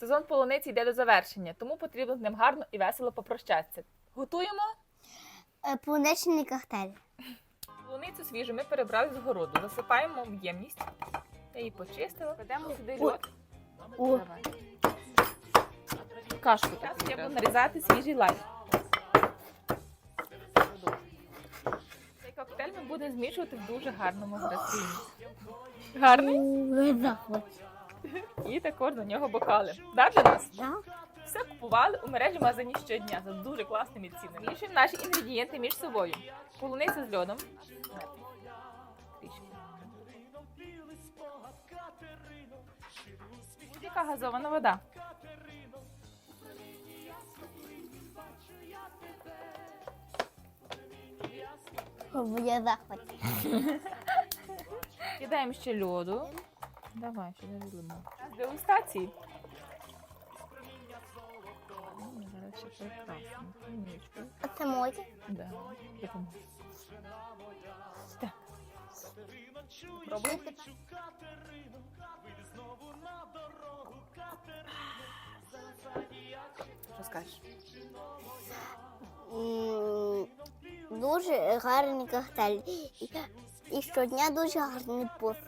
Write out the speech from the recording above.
Сезон полуниці йде до завершення, тому потрібно з ним гарно і весело попрощатися. Готуємо Е, Полуничний коктейль. полуницю свіжу. Ми перебрали з городу. Засипаємо в ємність. Я її почистила. Ведемо сюди льод. О. Давай. Кашку. Зараз я буду нарізати свіжий лайм. Цей коктейль ми будемо змішувати в дуже гарному графіні. Гарний. Захват. І також до нього бокали. Да, для нас? Да? Все купували у мережі магазині щодня за дуже класними цінами. Мішуємо наші інгредієнти між собою. Полуницю з льодом. Будь-яка газована вода. Я захват. Кидаємо ще льоду. Давай, ще не відлимо. Дегустації. М, Зараз ще прекрасно. А це моє? Да. допоможу. Так. Пробуй. Що скажеш? М, Дуже гарний коктейль. І- І щодня дуже гарний посуд.